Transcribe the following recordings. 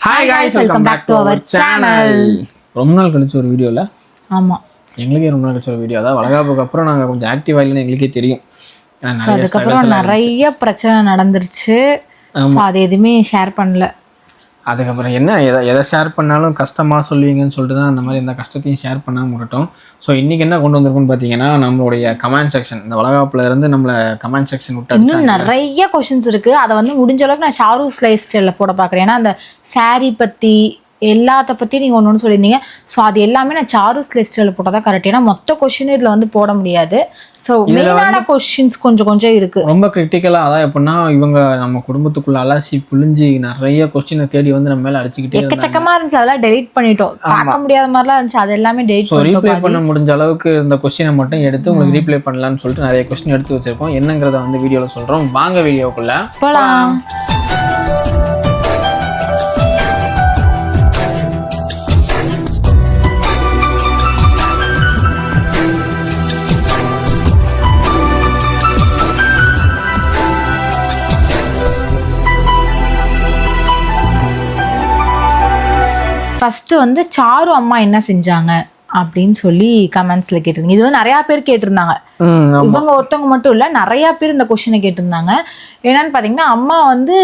Hi guys welcome back to our channel ரொம்ப நாள் கழிச்சு ஒரு வீடியோவில் ஆமா. எங்களுக்கே ரொம்ப நாள் கழிச்சு ஒரு வீடியோ அதான் வளகாப்புக்கு அப்புறம் நாங்கள் கொஞ்சம் ஆக்டிவ் ஆகலன்னு எங்களுக்கே தெரியும். ஸோ அதுக்கப்புறம் நிறைய பிரச்சனை நடந்துருச்சு. ஸோ அது எதுவுமே ஷேர் பண்ணல. அதுக்கப்புறம் என்ன எதை எதை ஷேர் பண்ணாலும் கஷ்டமாக சொல்லுவீங்கன்னு சொல்லிட்டு தான் அந்த மாதிரி எந்த கஷ்டத்தையும் ஷேர் பண்ணாமல் விட்டுட்டோம். ஸோ இன்றைக்கி என்ன கொண்டு வந்திருக்குன்னு பார்த்தீங்கன்னா நம்மளுடைய கமெண்ட் செக்ஷன் இந்த வளகாப்புல இருந்து நம்மளை கமெண்ட் செக்ஷன் விட்டு இன்னும் நிறைய கொஷின்ஸ் இருக்கு. அதை வந்து முடிஞ்ச அளவுக்கு நான் லைஃப் ஸ்டைலில் போட பார்க்குறேன். ஏன்னா அந்த saree பற்றி எல்லாத்த பற்றி நீங்கள் ஒன்று ஒன்று சொல்லியிருந்தீங்க. ஸோ அது எல்லாமே நான் சாரூஸ் லைஃப் ஸ்டைலில் போட்டால் தான் கரெக்ட் ஏன்னா மொத்த கொஷினும் இதில் வந்து போட முடியாது. ஸோ மெயினான கொஷின்ஸ் கொஞ்சம் கொஞ்சம் இருக்கு. ரொம்ப கிரிட்டிக்கலாக அதான் எப்படின்னா இவங்க நம்ம குடும்பத்துக்குள்ள அலசி புழிஞ்சு நிறைய கொஸ்டினை தேடி வந்து நம்ம மேலே அடிச்சுக்கிட்டே இருந்தாங்க. எக்கச்சக்கமா இருந்துச்சு. அதெல்லாம் டெலீட் பண்ணிட்டோம். பார்க்க முடியாத மாதிரிலாம் இருந்துச்சு. அது எல்லாமே டெலீட் ரீப்ளே பண்ண முடிஞ்ச அளவுக்கு இந்த கொஸ்டினை மட்டும் எடுத்து உங்களுக்கு ரீப்ளே பண்ணலாம்னு சொல்லிட்டு நிறைய கொஸ்டின் எடுத்து வச்சிருக்கோம். என்னங்கிறத வந்து வீடியோவில் சொல்கிறோம் வாங்க வீடியோக்குள்ள போலாம். ஃபர்ஸ்ட் வந்து சாரு அம்மா என்ன செஞ்சாங்க அப்படின்னு சொல்லி கமெண்ட்ஸ்ல கேட்டிருந்தீங்க. இது வந்து நிறைய பேர் கேட்டிருந்தாங்க. இவங்க ஒருத்தவங்க மட்டும் இல்ல நிறைய பேர் இந்த கொஸ்டினை கேட்டிருந்தாங்க. என்னன்னு பாத்தீங்கன்னா அம்மா வந்து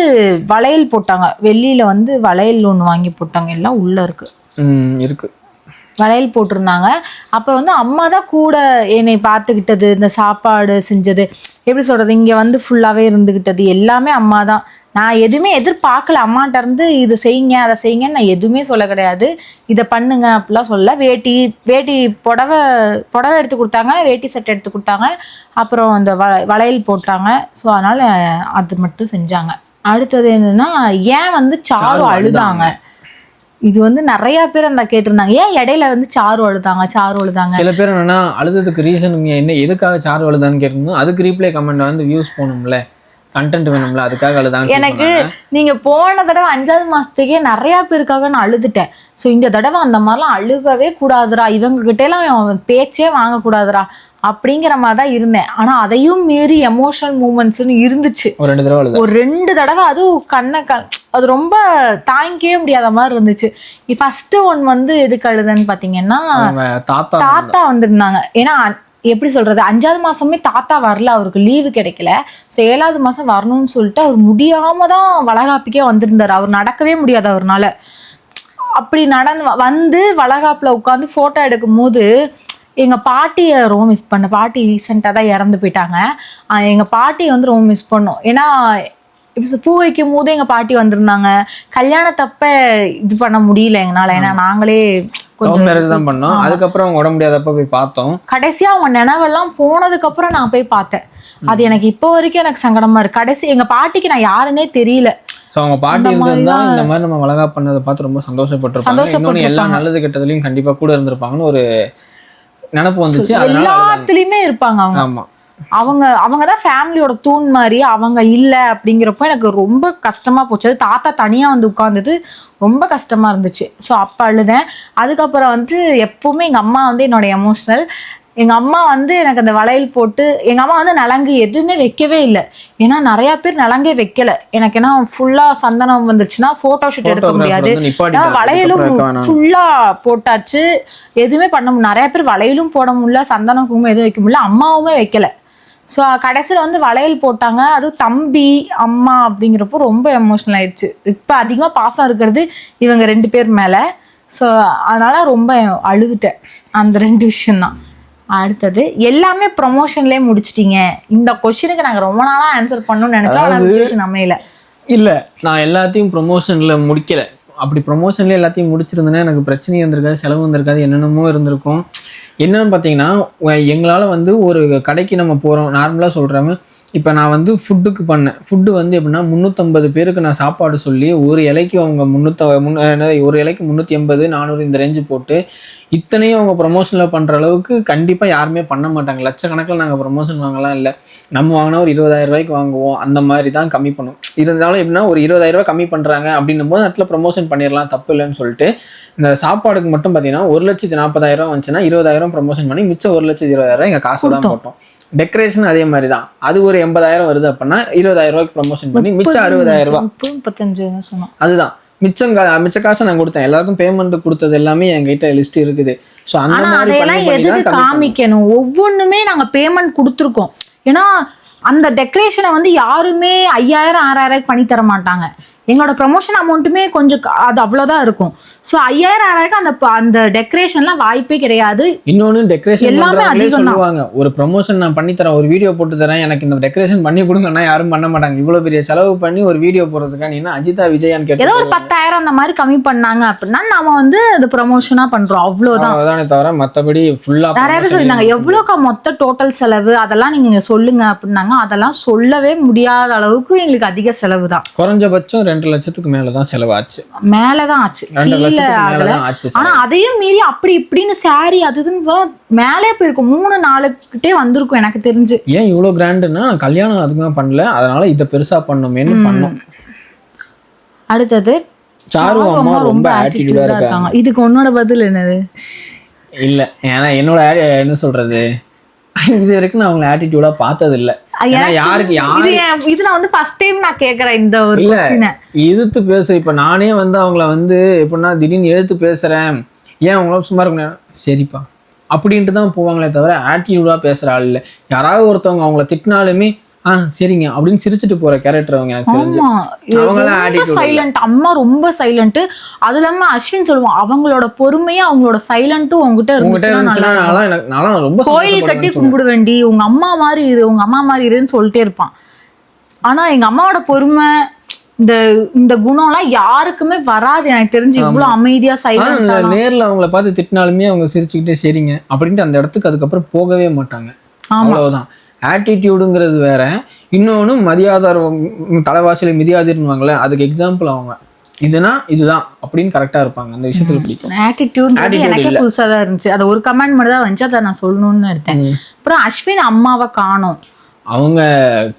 வளையல் போட்டாங்க. வெள்ளியில வந்து வளையல் ஒன்று வாங்கி போட்டாங்க. எல்லாம் உள்ள இருக்கு. இருக்கு. வளையல் போட்டிருந்தாங்க. அப்புறம் வந்து அம்மா தான் கூட என்னை பார்த்துக்கிட்டது இந்த சாப்பாடு செஞ்சது. எப்படி சொல்றது? இங்க வந்து ஃபுல்லாவே இருந்துகிட்டது. எல்லாமே அம்மா தான். நான் எதுவுமே எதிர்பார்க்கல. அம்மாட்ட இருந்து இது செய்யுங்க அதை செய்யுங்கன்னு நான் எதுவுமே சொல்ல கிடையாது. இதை பண்ணுங்க அப்படிலாம் சொல்ல வேட்டி வேட்டி புடவை புடவை எடுத்து கொடுத்தாங்க வேட்டி செட் எடுத்து கொடுத்தாங்க. அப்புறம் அந்த வ வளையல் போட்டாங்க. ஸோ அதனால அது மட்டும் செஞ்சாங்க. அடுத்தது என்னன்னா ஏன் வந்து சாரு அழுதாங்க. இது வந்து நிறைய பேர் அந்த கேட்டிருந்தாங்க. ஏன் இடையில வந்து சாரு அழுதாங்க சாரு அழுதாங்க? சில பேர் என்னன்னா அழுததுக்கு ரீசன் என்ன எதுக்காக சார் அழுதான்னு கேட்டிருந்தோம். அதுக்கு ரீப்ளே கமெண்ட் வந்து வியூஸ் போகணும்ல. கண்டென்ட் வேணும்ல அதுக்காக அழுதாங்க எனக்கு நீங்க போன தடவை அஞ்சாவது மாசத்துக்கே நிறைய பேருக்காக நான் அழுதுட்டேன். ஸோ இந்த தடவை அந்த மாதிரிலாம் அழுகவே கூடாதுடா. இவங்க கிட்ட எல்லாம் பேச்சே வாங்கக்கூடாதுடா அப்படிங்கிற மாதிரி தான் இருந்தேன். ஆனா அதையும் மீறி எமோஷனல் மூமெண்ட்ஸ்னு இருந்துச்சு. ஒரு ரெண்டு தடவை ஒரு ரெண்டு தடவை அதுவும் கண்ணை க அது ரொம்ப தாங்கிக்கவே முடியாத மாதிரி இருந்துச்சு. ஃபர்ஸ்ட் ஒன் வந்து எதுக்கு அழுதுன்னு பாத்தீங்கன்னா தாத்தா தாத்தா வந்திருந்தாங்க. ஏன்னா எப்படி சொல்றது? அஞ்சாவது மாசமே தாத்தா வரல அவருக்கு லீவு கிடைக்கல. ஸோ ஏழாவது மாசம் வரணும்னு சொல்லிட்டு அவர் முடியாம தான் வளகாப்புக்கே வந்திருந்தாரு. அவர் நடக்கவே முடியாது அவர்னால. அப்படி நடந்து வந்து வளகாப்புல உட்காந்து போட்டோ எடுக்கும் போது எங்க பாட்டியை ரொம்ப மிஸ் பண்ண பாட்டி ரீசெண்டாக தான் இறந்து போயிட்டாங்க. ஆஹ் எங்க பாட்டியை வந்து ரொம்ப மிஸ் பண்ணோம். ஏன்னா இப்படி சொ- பூ வைக்கும் போது எங்க பாட்டி வந்திருந்தாங்க. கல்யாணத்தப்ப இது பண்ண முடியல எங்களால. ஏன்னா நாங்களே மேரேஜ் தான் பண்ணோம். அதுக்கப்புறம் அவங்க உடம்பு முடியாதப்ப போய் பார்த்தோம். கடைசியா அவங்க நினைவெல்லாம் போனதுக்கு அப்புறம் நான் போய் பார்த்தேன். அது எனக்கு இப்போ வரைக்கும் எனக்கு சங்கடமா இருக்கு. கடைசி எங்க பாட்டிக்கு நான் யாருன்னே தெரியல. ஸோ அவங்க பாட்டி இருந்திருந்தா இந்த மாதிரி நம்ம வளகா பண்ணதை பார்த்து ரொம்ப சந்தோஷப்பட்டிருப்பாங்க. இன்னொன்று எல்லா நல்லது கெட்டதுலையும் கண்டிப்பா கூட இருந்திருப்பாங்கன்னு ஒரு நினப்பு வந்துச்சு. எல்லாத்துலயுமே இருப்பாங்க அவங்க. ஆமா. அவங்க அவங்க தான் ஃபேமிலியோட தூண் மாதிரி அவங்க இல்லை அப்படிங்கிறப்போ எனக்கு ரொம்ப கஷ்டமா போச்சு. அது தாத்தா தனியா வந்து உட்கார்ந்தது. ரொம்ப கஷ்டமா இருந்துச்சு. ஸோ அப்போ அழுதேன். அதுக்கப்புறம் வந்து எப்பவுமே எங்க அம்மா வந்து என்னோட எமோஷனல் எங்க அம்மா வந்து எனக்கு அந்த வளையல் போட்டு எங்க அம்மா வந்து நலங்கு எதுவுமே வைக்கவே இல்லை. ஏன்னா நிறைய பேர் நலங்கே வைக்கல. எனக்கு ஏன்னா ஃபுல்லா சந்தனம் வந்துருச்சுன்னா போட்டோ ஷூட் எடுக்க முடியாது. வளையலும் அதுக்கப்புறம் வைக்க வேணாம். ஃபுல்லா போட்டாச்சு. எதுவுமே பண்ண முடியல நிறைய பேர் வளையலும் போட முடியல சந்தனம் குங்குமம் எதுவும் வைக்க முடியல. அம்மாவுமே வைக்கல. ஸோ கடைசியில் வந்து வளையல் போட்டாங்க. அதுவும் தம்பி அம்மா அப்படிங்கிறப்போ ரொம்ப எமோஷனல் ஆயிடுச்சு. இப்போ அதிகமாக பாசம் இருக்கிறது இவங்க ரெண்டு பேர் மேலே. ஸோ அதனால ரொம்ப அழுதுட்டேன். அந்த ரெண்டு விஷயம்தான் அடுத்தது எல்லாமே ப்ரொமோஷன்லேயே முடிச்சிட்டீங்க. இந்த கொஷினுக்கு நாங்கள் ரொம்ப நாளாக ஆன்சர் பண்ணணும்னு நினச்சோம். அமையல. இல்ல. நான் எல்லாத்தையும் ப்ரொமோஷன்ல முடிக்கல. அப்படி ப்ரொமோஷன்ல எல்லாத்தையும் முடிச்சிருந்தேன்னா எனக்கு பிரச்சனையும் இருந்திருக்காது செலவு இருந்திருக்காது என்னென்னமோ இருந்திருக்கும். என்னன்னு பார்த்தீங்கன்னா எங்களால் வந்து ஒரு கடைக்கு நம்ம போகிறோம் நார்மலாக சொல்கிறாங்க இப்போ நான் வந்து ஃபுட்டுக்கு பண்ணேன். ஃபுட்டு வந்து எப்படின்னா முந்நூற்றம்பது பேருக்கு நான் சாப்பாடு சொல்லி ஒரு இலைக்கு அவங்க முந்நூற்ற முன் ஒரு இலைக்கு முந்நூற்றி எண்பது நானூறு இந்த ரேஞ்சு போட்டு இத்தனையும் அவங்க ப்ரொமோஷனில் பண்ணுற அளவுக்கு கண்டிப்பாக யாருமே பண்ண மாட்டாங்க. லட்சக்கணக்கில் நாங்கள் ப்ரொமோஷன் வாங்கலாம் இல்லை. நம்ம வாங்கினா ஒரு இருபதாயிரம் ரூபாய்க்கு வாங்குவோம். அந்த மாதிரி தான் கம்மி பண்ணுவோம் இருந்தாலும் எப்படின்னா ஒரு இருபதாயிரம் ரூபாய் கம்மி பண்ணுறாங்க அப்படின்னும் போது இடத்துல ப்ரொமோஷன் பண்ணிடலாம். தப்பு இல்லைன்னு சொல்லிட்டு இந்த சாப்பாடுக்கு மட்டும் பார்த்தீங்கன்னா ஒரு லட்சத்தி நாற்பதாயிரம் வந்துச்சுன்னா இருபதாயிரம் ப்ரொமோஷன் பண்ணி மிச்சம் ஒரு லட்சத்தி இருபதாயிரம் எங்கள் காசு தான் போட்டோம். டெக்கரேஷன் அதே மாதிரி தான். அது ஒரு எண்பதாயிரம் வருது அப்படின்னா இருபதாயிரம் ரூபாய்க்கு ப்ரொமோஷன் பண்ணி மிச்சம் அறுபதாயிரம் ரூபாய். அதுதான். மிச்சம் மிச்ச காசை நான் கொடுத்தேன். எல்லாருக்கும் பேமெண்ட் கொடுத்தது எல்லாமே என்கிட்ட லிஸ்ட் இருக்குது. ஸோ அந்த பண்ணி எதுக்கு. காமிக்கணும்? ஒவ்வொன்றுமே நாங்க பேமெண்ட் கொடுத்துருக்கோம். ஏன்னா அந்த டெக்கரேஷனை வந்து யாருமே ஐயாயிரம் ஆறாயிரம் பண்ணி தர மாட்டாங்க. எங்களோட ப்ரமோஷன் அமௌண்ட்டுமே கொஞ்சம் அது அவ்வளோதான் இருக்கும். ஸோ ஐயாயிரம் ஆறாயிரம் அந்த அந்த டெக்கரேஷன்லாம் வாய்ப்பே கிடையாது. இன்னொன்னு டெக்கரேஷன் எல்லாமே அதிகம். சொல்லுவாங்க ஒரு ப்ரமோஷன் நான் பண்ணி தரேன் ஒரு வீடியோ போட்டு தரேன் எனக்கு இந்த டெக்கரேஷன் பண்ணி கொடுங்கன்னா யாரும் பண்ண மாட்டாங்க. இவ்வளவு பெரிய செலவு பண்ணி ஒரு வீடியோ போடுறதுக்கா நீ என்ன அஜிதா விஜயான்னு ஏதோ கேட்டு ஒரு பத்தாயிரம் அந்த மாதிரி கம்மி பண்ணாங்க அப்படின்னா நாம வந்து அது ப்ரமோஷனா பண்றோம். அவ்வளோதான் அவ்வளவுதானே தவிர மத்தபடி ஃபுல்லா நிறைய பேர் சொல்லியிருந்தாங்க எவ்வளோக்கா மொத்த டோட்டல் செலவு? அதெல்லாம் நீங்க சொல்லுங்க அப்படின்னாங்க. அதெல்லாம் சொல்லவே முடியாத அளவுக்கு எங்களுக்கு அதிக செலவு தான் குறைஞ்சபட்சம் ரெண்டு லட்சத்துக்கு மேலதான் செலவாச்சு. மேலதான் ஆச்சு. ரெண்டு கீழே ஆகல. ஆச்சு ஆனா அதையும் மீறி அப்படி இப்படின்னு சாரி அது இதுன்னு மேலே போயிருக்கும். மூணு நாளுக்கிட்டே வந்திருக்கும் எனக்கு தெரிஞ்சு. ஏன் இவ்வளோ கிராண்டுன்னா கல்யாணம் அதுக்குமே பண்ணல. அதனால இதை பெருசா பண்ணணுமேனு பண்ணோம். அடுத்தது சாரு அம்மா ரொம்ப ஆட்டிடியூடா இருக்காங்க. இதுக்கு உன்னோட பதில் என்னது? இல்ல. ஏன்னா என்னோட என்ன சொல்றது? இது வரைக்கும் நான் அவங்களை ஆட்டிடியூடா பார்த்தது இல்ல இது நான் வந்து ஃபர்ஸ்ட் டைம் நான் கேக்குறேன் இந்த ஒரு எதிர்த்து பேச. இப்ப நானே வந்து அவங்கள வந்து எப்படின்னா திடீர்னு எதிர்த்து பேசுறேன். ஏன் அவங்களாம் சும்மா இருக்க? சரிப்பா. அப்படின்ட்டு தான் போவாங்களே தவிர ஆட்டிடியூடா பேசுற ஆள் இல்ல. யாராவது ஒருத்தவங்க அவங்கள திட்டினாலுமே ஆ சரிங்க. அப்படின்னு சிரிச்சுட்டு போற கேரக்டர் அவங்க எனக்கு தெரிஞ்சு. சைலண்ட் அம்மா ரொம்ப சைலண்ட் அது இல்லாம அஸ்வின் சொல்லுவான் அவங்களோட பொறுமையும் அவங்களோட சைலண்ட்டும் உங்ககிட்ட இருந்துச்சுன்னா ரொம்ப கோயில் கட்டி. கும்பிட வேண்டி உங்க அம்மா மாதிரி இரு உங்க அம்மா மாதிரி இருன்னு சொல்லிட்டே இருப்பான். ஆனா எங்க அம்மாவோட பொறுமை இந்த இந்த குணம்லாம் யாருக்குமே வராது. எனக்கு தெரிஞ்சு இவ்வளவு அமைதியா சைலண்டா நேர்ல அவங்கள பார்த்து திட்டினாலுமே அவங்க சிரிச்சுக்கிட்டே சரிங்க. அப்படின்ட்டு அந்த இடத்துக்கு அதுக்கப்புறம் போகவே மாட்டாங்க. அவ்வளவுதான். ஆட்டிடியூடுங்கிறது வேற. இன்னொன்னு மதியாதார் உம் தலைவாசல மிதியாதிருவாங்களே அதுக்கு எக்ஸாம்பிள் அவங்க. இதுனா இதுதான் அப்படின்னு கரெக்டா இருப்பாங்க. அந்த விஷயத்துல பிடிக்கும் ஆட்டிடியூட் Attitude எனக்கே இல்ல. புதுசா தான் இருந்துச்சு. அது ஒரு கமெண்ட் மட்டும் தான் வந்துச்சு. அதை நான் சொல்லணும்னு எடுத்தேன். அப்புறம் அஸ்வின் அம்மாவை காணோம். அவங்க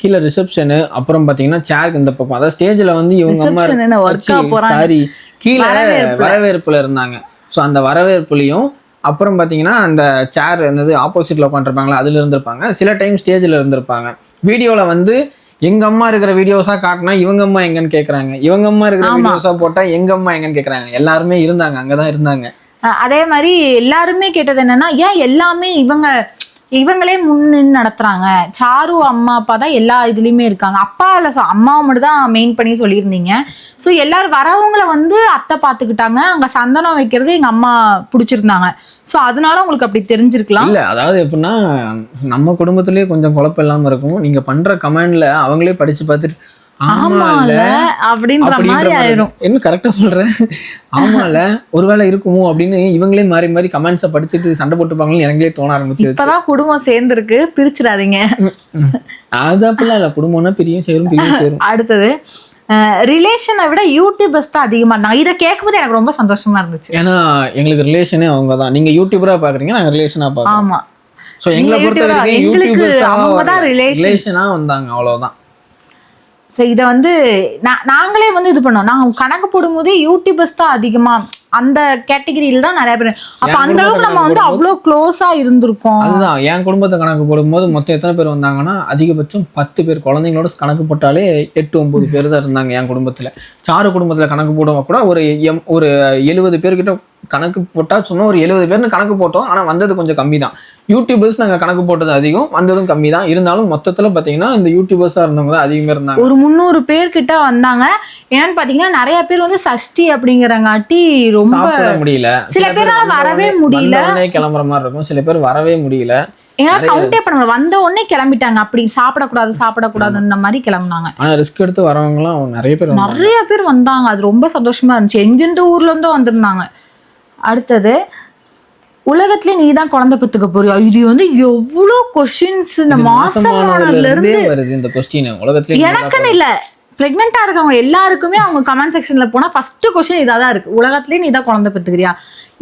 கீழே ரிசப்ஷனு அப்புறம் பாத்தீங்கன்னா சேருக்கு இந்த பக்கம். அதாவது ஸ்டேஜ்ல வந்து இவங்க அம்மா? சாரி கீழே வரவேற்புல. வரவேற்புல இருந்தாங்க. ஸோ அந்த வரவேற்புலையும் அப்புறம் பாத்தீங்கன்னா அந்த சேர் என்னது ஆப்போசிட்ல உட்காந்துருப்பாங்களா அதுல இருந்திருப்பாங்க. சில டைம் ஸ்டேஜ்ல இருந்திருப்பாங்க. வீடியோல வந்து எங்க அம்மா இருக்கிற வீடியோஸா காட்டினா இவங்க அம்மா எங்கன்னு கேக்குறாங்க. இவங்க அம்மா இருக்கிற. வீடியோஸா போட்டா எங்க அம்மா எங்கன்னு கேக்குறாங்க. எல்லாருமே இருந்தாங்க அங்கதான் இருந்தாங்க. அதே மாதிரி எல்லாருமே கேட்டது என்னன்னா ஏன் எல்லாமே இவங்க இவங்களே முன்னின்னு நடத்துறாங்க. சாரு அம்மா அப்பா தான் எல்லா இதுலயுமே இருக்காங்க. அப்பா இல்ல ச- அம்மாவை மட்டும் தான் மெயின் பண்ணி சொல்லியிருந்தீங்க. ஸோ எல்லாரும் வரவங்கள வந்து அத்தை பார்த்துக்கிட்டாங்க. அங்க சந்தனம் வைக்கிறது எங்க அம்மா பிடிச்சிருந்தாங்க. ஸோ அதனால உங்களுக்கு அப்படி தெரிஞ்சிருக்கலாம். இல்ல அதாவது எப்படின்னா நம்ம குடும்பத்திலேயே கொஞ்சம் குழப்பம் இல்லாம இருக்கும். நீங்க பண்ற கமெண்ட்ல அவங்களே படிச்சு பார்த்துட்டு ஆமா ஆமா இல்ல இல்ல அப்படின்ற மாதிரி ஆயிரும். என்ன கரெக்டா சொல்றேன்? ஆமால ஒருவேளை இருக்குமோ அப்படின்னு இவங்களே மாறி மாறி கமெண்ட்ஸை படிச்சுட்டு சண்டை போட்டுப்பாங்கன்னு எனக்கே தோண ஆரம்பிச்சிருச்சு. இப்பதான் குடும்பம் சேர்ந்துருக்கு பிரிச்சிடாதீங்க. அது அப்படிலாம் இல்ல குடும்பம்னா பிரியும் சேரும் பிரியும் சேரும். அடுத்தது ரிலேஷனை விட யூடியூபர்ஸ் தான் அதிகமா இருந்தாங்க. இதை கேட்கும்போது எனக்கு ரொம்ப சந்தோஷமா இருந்துச்சு. ஏன்னா எங்களுக்கு ரிலேஷனே அவங்க தான். நீங்க யூடியூபரா பாக்குறீங்க நாங்க ரிலேஷனா பாக்குறோம் ஆமா. சோ எங்களை பொறுத்த? வரைக்கும் எங்களுக்கு அவங்க தான். ரிலேஷனா வந்தாங்க அவ்வளவுதான். ஸோ இதை வந்து நான் நாங்களே வந்து இது பண்ணோம். நாங்கள் கணக்கு போடும்போதே யூடியூபர்ஸ் தான் அதிகமாக அந்த கேட்டகரியில தான் நிறைய பேர். அப்ப அந்த அளவுக்கு நம்ம வந்து குடும்பத்துல அவ்வளோ க்ளோஸா இருந்திருக்கோம். அதுதான் என் குடும்பத்தை கணக்கு போடும்போது மொத்தம் எத்தனை பேர் வந்தாங்கன்னா அதிகபட்சம் பத்து பேர் குழந்தைங்களோட கணக்கு போட்டாலே எட்டு ஒன்பது பேர் தான் இருந்தாங்க என் குடும்பத்துல. சாரு குடும்பத்துல கணக்கு போடுவோம் கூட ஒரு எம் ஒரு எழுபது பேர்கிட்ட கணக்கு போட்டா சும்மா ஒரு எழுபது பேர்னு கணக்கு போட்டோம் ஆனா வந்தது கொஞ்சம் கம்மி தான் யூடியூபர்ஸ் நாங்க கணக்கு போட்டது அதிகம் வந்ததும் கம்மி தான் இருந்தாலும் மொத்தத்துல பாத்தீங்கன்னா இந்த யூடியூபர்ஸா இருந்தவங்க தான் அதிகமே இருந்தாங்க. ஒரு முந்நூறு பேர் கிட்ட வந்தாங்க. என்னன்னு பாத்தீங்கன்னா நிறைய பேர் வந்து சஷ்டி அப்படிங்கிறங்காட்டி ரொம்ப சாப்பிட முடியல. சில வந்த வரவே முடியல. கிளம்புற மாதிரி இருக்கும். சில பேர் வரவே முடியல. ஏன்னா கவுண்டே பண்ண. வந்த உடனே கிளம்பிட்டாங்க. அப்படி சாப்பிடக்கூடாது சாப்பிடக்கூடாதுன்ற மாதிரி கிளம்புனாங்க. ஆனா ரிஸ்க் எடுத்து வரவங்கலாம் நிறைய பேர் நிறைய பேர் வந்தாங்க. அது ரொம்ப சந்தோஷமா இருந்துச்சு. எங்கெந்த ஊர்ல இருந்தோ வந்திருந்தாங்க. அடுத்தது உலகத்திலே நீ தான் குழந்தை பெத்துக்க போறியா? இது வந்து எவ்வளவு கொஸ்டின்ஸ் இந்த மாசமானதுல இருந்தே வருது இந்த கொஸ்டின் உலகத்திலே எனக்குன்னு இல்ல. பிரெக்னெண்டா இருக்கவங்க எல்லாருக்குமே அவங்க கமெண்ட் செக்ஷன்ல போனா ஃபர்ஸ்ட் கொஸ்டின் இதாக தான் இருக்கு. உலகத்திலே நீ தான் குழந்தை பெத்துக்கிறியா?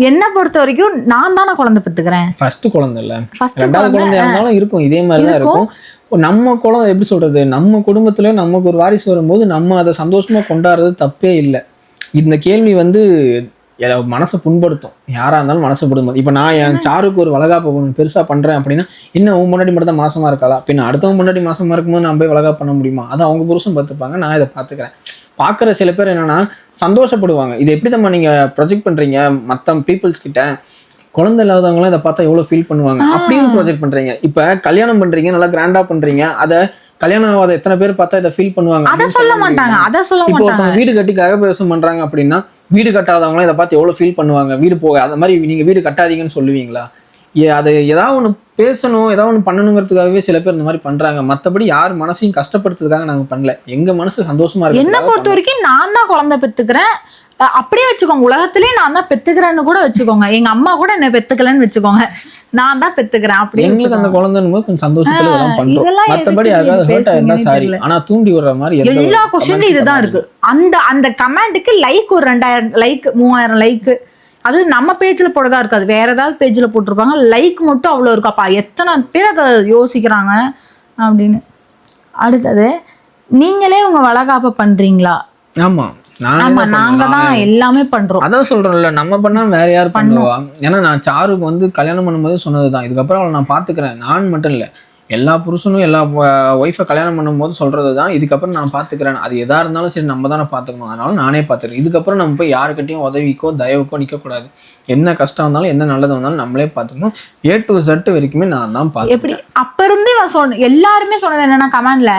என்னை பொறுத்த வரைக்கும் நான் தானே குழந்தை பெத்துக்கிறேன். ஃபர்ஸ்ட் குழந்தை இல்ல. ரெண்டாவது குழந்தையா இருந்தாலும் இருக்கும். இதே மாதிரி தான் இருக்கும். நம்ம குழந்தை எப்படி சொல்றது? நம்ம குடும்பத்துல நமக்கு ஒரு வாரிசு வரும்போது நம்ம அதை சந்தோஷமா கொண்டாடுறது தப்பே இல்லை. இந்த கேள்வி வந்து மனசை புண்படுத்தும். யாரா இருந்தாலும் மனசை புண்படுத்தும். இப்போ நான் என் சாருக்கு ஒரு வளகாப்பு ஒண்ணு பெருசா பண்றேன் அப்படின்னா இன்னும் உன் முன்னாடி மட்டும் தான் மாசமா இருக்காளா? பின்ன அடுத்தவங்க முன்னாடி மாசமா இருக்கும்போது நான் போய் வளகாப்பு பண்ண முடியுமா? அதை அவங்க புருஷன் பார்த்துப்பாங்க நான் இதை பார்த்துக்கிறேன். பார்க்குற சில பேர் என்னன்னா சந்தோஷப்படுவாங்க. இது எப்படி நம்ம நீங்க ப்ரொஜெக்ட் பண்றீங்க? மற்ற பீப்புள்ஸ் கிட்ட குழந்தை இல்லாதவங்களாம் இதை பார்த்தா எவ்வளவு ஃபீல் பண்ணுவாங்க? அப்படின்னு ப்ரொஜெக்ட் பண்றீங்க. இப்ப கல்யாணம் பண்றீங்க நல்லா கிராண்டா பண்றீங்க அதை கல்யாணம் ஆகாத எத்தனை பேர் பார்த்தா இதை ஃபீல் பண்ணுவாங்க அத சொல்ல சொல்ல மாட்டாங்க. முடியுமா? அத சொல்ல இப்போ ஒருத்தவங்க வீடு கட்டி கிரகப்பிரவேசம் பண்றாங்க அப்படின்னா வீடு கட்டாதவங்களாம் இதை பார்த்து எவ்வளவு ஃபீல் பண்ணுவாங்க? வீடு போக அந்த மாதிரி நீங்க வீடு கட்டாதீங்கன்னு சொல்லுவீங்களா? அது ஏதாவது ஒன்று பேசணும் ஏதாவது ஒன்று பண்ணணுங்கிறதுக்காகவே சில பேர் இந்த மாதிரி பண்றாங்க. மற்றபடி யார் மனசையும் கஷ்டப்படுத்துறதுக்காக நாங்க பண்ணல. எங்க மனசு சந்தோஷமா என்ன இருக்கு பொறுத்த வரைக்கும் நான் தான் குழந்தை பெத்துக்கிறேன். அஹ் அப்படியே வச்சுக்கோங்க. உலகத்திலேயே நான் தான் பெத்துக்கிறேன்னு கூட வச்சுக்கோங்க. எங்க அம்மா கூட என்ன பெத்துக்கலன்னு வச்சுக்கோங்க. நான் தான் பெத்துக்கிறேன் அப்படியே எங்களுக்கு அந்த. குழந்தைன்னு கொஞ்சம் சந்தோஷத்துல இதெல்லாம் பண்றோம். மத்தபடி யாராவது ஹர்ட் ஆயிருந்தா சாரி. ஆனா தூண்டி விடுற மாதிரி எல்லா கொஸ்டின்லயும் இதுதான். இருக்கு. அந்த அந்த கமெண்ட்டுக்கு லைக் ஒரு ரெண்டாயிரம் லைக் மூவாயிரம் லைக் அது நம்ம பேஜ்ல போடதா இருக்காது. வேற ஏதாவது பேஜ்ல போட்டிருப்பாங்க. லைக் மட்டும் அவ்வளோ இருக்காப்பா? எத்தனை பேர் அதை யோசிக்கிறாங்க அப்படின்னு. அடுத்தது நீங்களே உங்க வளகாப்ப பண்றீங்களா? ஆமா. ஆமா நாங்க. தான் எல்லாமே பண்றோம். அதான் சொல்றேன்ல நம்ம பண்ணா வேற யார் பண்ணுவா? ஏன்னா நான் சாருக்கு வந்து கல்யாணம் பண்ணும்போது சொன்னதுதான். இதுக்கப்புறம் அவளை நான் பாத்துக்கிறேன். நான் மட்டும் இல்ல. எல்லா புருஷனும் எல்லா ஒய்ஃபை கல்யாணம் பண்ணும்போது சொல்றது தான் இதுக்கப்புறம் நான் பாத்துக்கிறேன். அது எதா இருந்தாலும் சரி நம்ம தானே பாத்துக்கணும். அதனால நானே பாத்துக்கிறேன். இதுக்கப்புறம் நம்ம போய் யாருக்கிட்டையும் உதவிக்கோ தயவுக்கோ நிக்க கூடாது என்ன கஷ்டம் வந்தாலும் என்ன நல்லது வந்தாலும் நம்மளே பாத்துக்கணும். ஏ டு Z வரைக்குமே நான் தான் எப்படி? அப்ப இருந்து இவன் சொன்ன எல்லாருமே சொன்னது என்னன்னா கமெண்ட்ல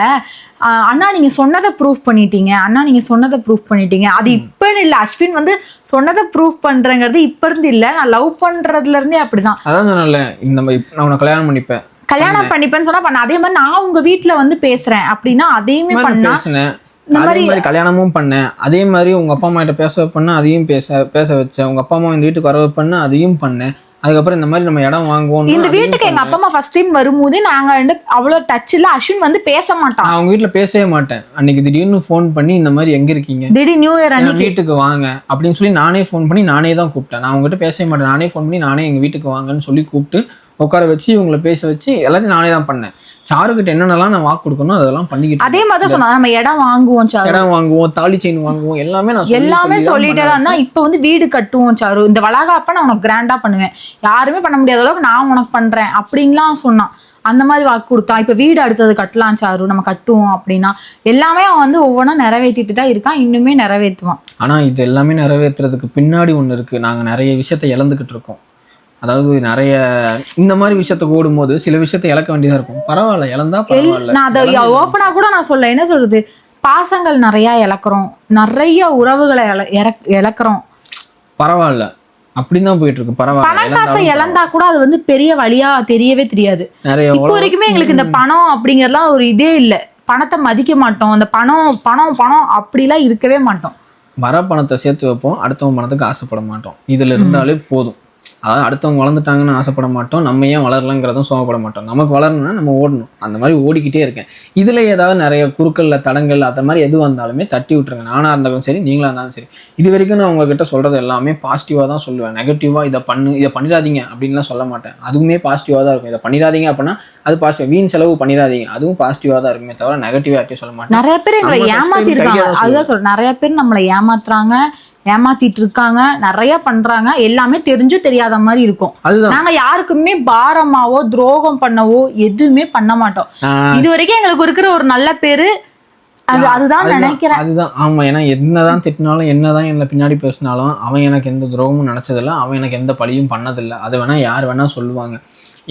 அண்ணா நீங்க சொன்னதை ப்ரூஃப் பண்ணிட்டீங்க. அண்ணா நீங்க சொன்னதை ப்ரூஃப் பண்ணிட்டீங்க. அது இப்பன்னு இல்ல அஸ்வின் வந்து சொன்னதை ப்ரூஃப் பண்றேங்கிறது இப்ப இருந்து இல்ல. நான் லவ் பண்றதுல இருந்தே அப்படிதான். அதான் சொன்னேன்ல இந்த நான் உன்னை கல்யாணம் பண்ணிப்பேன். கல்யாணம் பண்ணிப்பேன்னு சொன்னா பண்ண. அதே மாதிரி நான் உங்க வீட்ல வந்து பேசுறேன் அப்படின்னா அதையுமே பண்ணா இந்த அதே மாதிரி கல்யாணமும் பண்ணேன். அதே மாதிரி உங்க அப்பா அம்மா கிட்ட பேச வைப்பேன்னா அதையும் பேச பேச வச்சேன். உங்க அப்பா அம்மா இந்த வீட்டுக்கு வர வைப்பேன்னா அதையும் பண்ணேன். அதுக்கப்புறம் இந்த மாதிரி நம்ம இடம் வாங்குவோம் இந்த வீட்டுக்கு எங்க அப்பா அம்மா ஃபர்ஸ்ட் டைம் வரும்போது நாங்க ரெண்டு அவ்வளவு டச் இல்ல அஸ்வின் வந்து பேச மாட்டான். அவங்க வீட்ல பேசவே மாட்டேன். அன்னைக்கு திடீர்னு ஃபோன் பண்ணி இந்த மாதிரி எங்க இருக்கீங்க? திடீர் நியூ இயர் அன்னைக்கு. வீட்டுக்கு வாங்க. அப்படின்னு சொல்லி நானே ஃபோன் பண்ணி நானே தான் கூப்பிட்டேன். நான் அவங்ககிட்ட பேசவே மாட்டேன். நானே ஃபோன் பண்ணி நானே எங்க வீட்டுக்கு வாங்கன்னு சொல்லி கூப்பிட்டு உட்கார வச்சு இவங்களை பேச வச்சு எல்லாத்தையும் நானே தான் பண்ணேன். சாருக்கிட்ட என்னென்னலாம் நான் வாக்கு கொடுக்கணும் அதெல்லாம் பண்ணிக்கிட்டு அதே மாதிரி தான் சொன்னா நம்ம இடம் வாங்குவோம் சார். இடம் வாங்குவோம் தாலி செயின் வாங்குவோம் எல்லாமே நான் எல்லாமே தான் சொல்லிட்டே தான் இப்ப வந்து வீடு கட்டுவோம் சாரு. இந்த வளகாப்ப நான் உனக்கு கிராண்டா பண்ணுவேன். யாருமே பண்ண முடியாத அளவுக்கு நான் உனக்கு பண்றேன் அப்படின்லாம் சொன்னான். அந்த மாதிரி வாக்கு கொடுத்தான். இப்ப வீடு அடுத்தது கட்டலாம் சாரு. நம்ம கட்டுவோம் அப்படின்னா எல்லாமே அவன் வந்து ஒவ்வொன்றா நிறைவேற்றிட்டு தான் இருக்கான். இன்னுமே நிறைவேற்றுவான். ஆனா இது எல்லாமே நிறைவேற்றுறதுக்கு பின்னாடி ஒண்ணு இருக்கு. நாங்க நிறைய விஷயத்தை இழந்துகிட்டு இருக்கோம். அதாவது நிறைய இந்த மாதிரி விஷயத்த ஓடும்போது சில விஷயத்தை இழக்க வேண்டியதா இருக்கும். பரவாயில்ல இழந்தா பரவாயில்ல. நான் அதை ஓப்பனா கூட நான் சொல்ல என்ன சொல்றது? பாசங்கள் நிறைய இழக்கிறோம். நிறைய உறவுகளை இழக்கிறோம். பரவாயில்ல. அப்படின்னு தான் போயிட்டு இருக்கு பரவாயில்ல பணம் காசை இழந்தா கூட அது வந்து பெரிய வழியா தெரியவே தெரியாது. நிறைய இப்போ வரைக்குமே எங்களுக்கு இந்த பணம் அப்படிங்கறதுலாம் ஒரு இதே இல்ல. பணத்தை மதிக்க மாட்டோம். அந்த பணம் பணம் பணம் அப்படிலாம் இருக்கவே மாட்டோம். வர பணத்தை சேர்த்து வைப்போம். அடுத்தவங்க பணத்துக்கு ஆசைப்பட மாட்டோம். இதுல இருந்தாலே போதும். அதாவது அடுத்தவங்க வளர்ந்துட்டாங்கன்னு ஆசைப்பட மாட்டோம் நம்ம ஏன் வளரலங்கிறதும் சோகப்பட மாட்டோம். நமக்கு வளரணும்னா நம்ம ஓடணும். அந்த மாதிரி ஓடிக்கிட்டே இருக்கேன். இதுல ஏதாவது நிறைய குறுக்கல்ல தடங்கள் அந்த மாதிரி எது வந்தாலுமே தட்டி விட்டுருங்க. நானா இருந்தாலும் சரி நீங்களா இருந்தாலும் சரி. இது வரைக்கும் நான் உங்ககிட்ட சொல்றது எல்லாமே பாசிட்டிவா தான் சொல்லுவேன். நெகட்டிவா இதை பண்ணு இதை பண்ணிடாதீங்க அப்படின்லாம் சொல்ல மாட்டேன். அதுவுமே பாசிட்டிவா தான் இருக்கும். இதை பண்ணிடாதீங்க அப்படின்னா அது பாசிட்டிவ் வீண் செலவு பண்ணிடாதீங்க. அதுவும் பாசிட்டிவா தான் இருக்குமே தவிர நெகட்டிவா யார்ட்டையும் சொல்ல மாட்டேன். நிறைய பேர் எங்களை நம்ம first time ஏமாத்தி இருக்காங்க கையா தான் அதுதான் சொல்றேன். நிறைய பேர் நம்மளை ஏமாத்துறாங்க. ஏமாத்திட்டு இருக்காங்க நிறைய பண்றாங்க எல்லாமே தெரிஞ்சும் தெரியாத மாதிரி இருக்கும். அதுதான். நாங்க யாருக்குமே பாரமாவோ துரோகம் பண்ணவோ எதுவுமே பண்ண மாட்டோம். இது வரைக்கும் எங்களுக்கு இருக்கிற ஒரு நல்ல பேரு அது அதுதான் நினைக்கிறேன். அதுதான். ஆமா ஏன்னா என்னதான் திட்டினாலும் என்னதான் என்ன பின்னாடி பேசினாலும் அவன் எனக்கு எந்த துரோகமும் நினைச்சதில்ல அவன் எனக்கு எந்த பழியும் பண்ணதில்லை. அது வேணா யார் வேணா சொல்லுவாங்க.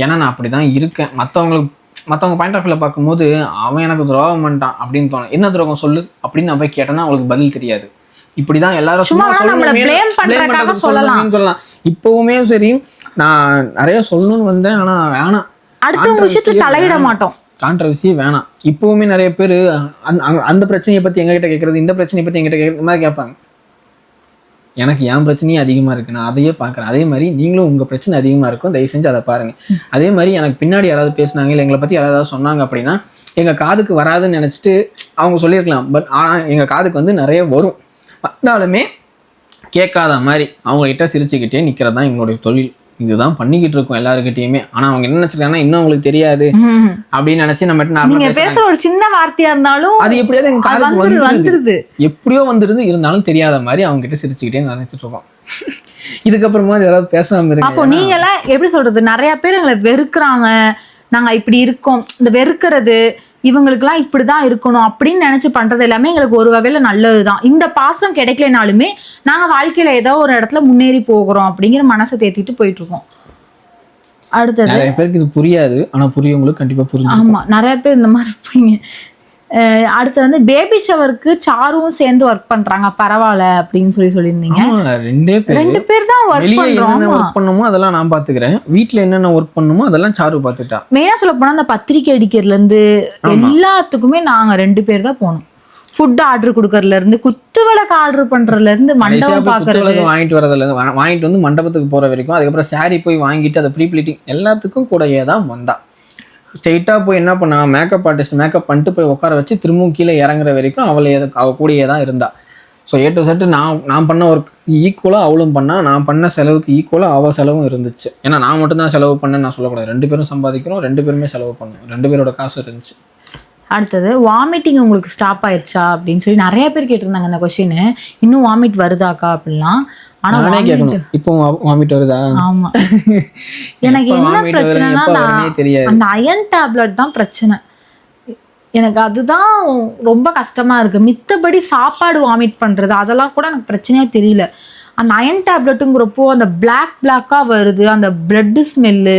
ஏன்னா நான் அப்படிதான் இருக்கேன். மற்றவங்களுக்கு மற்றவங்க பாயிண்ட் ஆஃப் வியூல பார்க்கும்போது அவன் எனக்கு துரோகம் பண்ணிட்டான் அப்படின்னு தோணும். என்ன துரோகம் சொல்லு அப்படின்னு நான் போய் கேட்டேன்னா அவளுக்கு பதில் தெரியாது. இப்படிதான் எல்லாரும் சும்மா சொல்லலாம். சொல்லலாம். இப்பவுமே சரி நான் நிறைய சொல்லணும்னு வந்தேன் ஆனா வேணாம். அடுத்தவங்க விஷயத்துல தலையிட மாட்டோம். கான்ட்ரவர்சி வேணாம். இப்பவுமே நிறைய பேர் அந்த பிரச்சனையை பத்தி எங்ககிட்ட கேட்கறது இந்த பிரச்சனையை பத்தி எங்கிட்ட கேட்கறது மாதிரி கேட்பாங்க. எனக்கு என் பிரச்சனையும் அதிகமா இருக்கு நான் அதையே பார்க்கறேன். அதே மாதிரி நீங்களும் உங்க பிரச்சனை அதிகமா இருக்கும் தயவு செஞ்சு அதை பாருங்க. அதே மாதிரி எனக்கு பின்னாடி யாராவது பேசுனாங்க இல்லை எங்களை பத்தி யாராவது சொன்னாங்க அப்படின்னா எங்க காதுக்கு வராதுன்னு நினைச்சிட்டு அவங்க சொல்லியிருக்கலாம். பட் ஆனா எங்க காதுக்கு வந்து நிறைய வரும். வந்தாலுமே கேட்காத மாதிரி அவங்க கிட்ட சிரிச்சுக்கிட்டே நிக்கிறது தான் எங்களுடைய தொழில். இதுதான் பண்ணிக்கிட்டு இருக்கோம் எல்லாருக்கிட்டையுமே ஆனா அவங்க என்ன நினைச்சிருக்காங்கன்னா இன்னும் அவங்களுக்கு தெரியாது. அப்படின்னு நினைச்சு நம்ம நீங்க பேசுற ஒரு சின்ன வார்த்தையா இருந்தாலும் அது எப்படியாவது எங்க வந்துரு- வந்துருது. எப்படியோ வந்துருது இருந்தாலும் தெரியாத மாதிரி அவங்க கிட்ட சிரிச்சுக்கிட்டே நினைச்சிட்டு இருக்கோம். இதுக்கப்புறமா ஏதாவது பேசாம அப்போ இருக்கு நீங்க எல்லாம் எப்படி சொல்றது? நிறைய பேர் எங்களை வெறுக்கிறாங்க. நாங்க இப்படி இருக்கோம். இந்த வெறுக்கிறது இவங்களுக்குலாம் இப்படிதான் இருக்கணும் அப்படின்னு நினைச்சு பண்றது எல்லாமே எங்களுக்கு ஒரு வகையில நல்லதுதான். இந்த பாசம் கிடைக்கலனாலுமே நாங்க வாழ்க்கையில ஏதோ ஒரு இடத்துல முன்னேறி போகிறோம் அப்படிங்கிற மனசை தேத்திட்டு போயிட்டு இருக்கோம் அடுத்தது நிறைய பேருக்கு இது புரியாது. ஆனா புரியவங்களுக்கு கண்டிப்பா புரிஞ்சு ஆமா நிறைய பேர் இந்த மாதிரி இருப்பீங்க. அடுத்து வந்து பேபி ஷவருக்கு சாரும் சேர்ந்து ஒர்க் பண்றாங்க. பரவாயில்ல அப்படின்னு சொல்லி சொல்லியிருந்தீங்க. ரெண்டே பேர். ரெண்டு பேர் தான் ஒர்க் பண்றோம். ஒர்க் பண்ணுமோ அதெல்லாம் நான் பாத்துக்கிறேன். வீட்ல என்னென்ன ஒர்க் பண்ணுமோ அதெல்லாம் சாரு பாத்துட்டா. மெயினா சொல்ல போனா அந்த பத்திரிக்கை அடிக்கிறதுல இருந்து எல்லாத்துக்குமே நாங்க ரெண்டு பேர் தான் போனோம். ஃபுட் ஆர்டர் கொடுக்கறதுல இருந்து குத்து விளக்கு ஆர்டர் பண்றதுல இருந்து மண்டபம் பாக்குறது. வாங்கிட்டு வரதுல இருந்து வாங்கிட்டு வந்து மண்டபத்துக்கு போற வரைக்கும் அதுக்கப்புறம் saree போய் வாங்கிட்டு அதை ப்ரீ ப்ளீட்டிங் எல்லாத்துக்கும் கூடயே தான் வந்தா. ஸ்ட்ரெயிட்டாக போய் என்ன பண்ணா மேக்கப் ஆர்டிஸ்ட் மேக்கப் பண்ணிட்டு போய் உட்கார வச்சு திரும்பவும் கீழே இறங்குற வரைக்கும் அவளை அவள் அவ கூடயே தான் இருந்தா. ஸோ ஏ டு செட்டு நான் நான் பண்ண ஒர்க் ஈக்குவலாக அவளும் பண்ணால் நான் பண்ண செலவுக்கு ஈக்குவலாக அவள் செலவும் இருந்துச்சு. ஏன்னா நான் மட்டும் தான் செலவு பண்ணேன் நான் சொல்லக்கூடாது. ரெண்டு பேரும் சம்பாதிக்கிறோம் ரெண்டு பேருமே செலவு பண்ணோம். ரெண்டு பேரோட காசு இருந்துச்சு. அடுத்தது வாமிட்டிங் உங்களுக்கு ஸ்டாப் ஆயிடுச்சா அப்படின்னு சொல்லி நிறைய பேர் கேட்டிருந்தாங்க அந்த கொஷின் இன்னும் வாமிட் வருதாக்கா அப்படிலாம் ஆனா நானே கேட்கணும் இப்போ வாமிட் வருதா? ஆமா. எனக்கு என்ன பிரச்சனைனா அந்த அயன் டேப்லெட் தான் பிரச்சனை. எனக்கு அதுதான் ரொம்ப கஷ்டமா இருக்கு. மித்தபடி சாப்பாடு வாமிட் பண்றது அதெல்லாம் கூட எனக்கு பிரச்சனையே தெரியல. அந்த அயன் டேப்லெட்டுங்கிறப்போ அந்த பிளாக் பிளாக்கா வருது. அந்த பிளட் ஸ்மெல்லு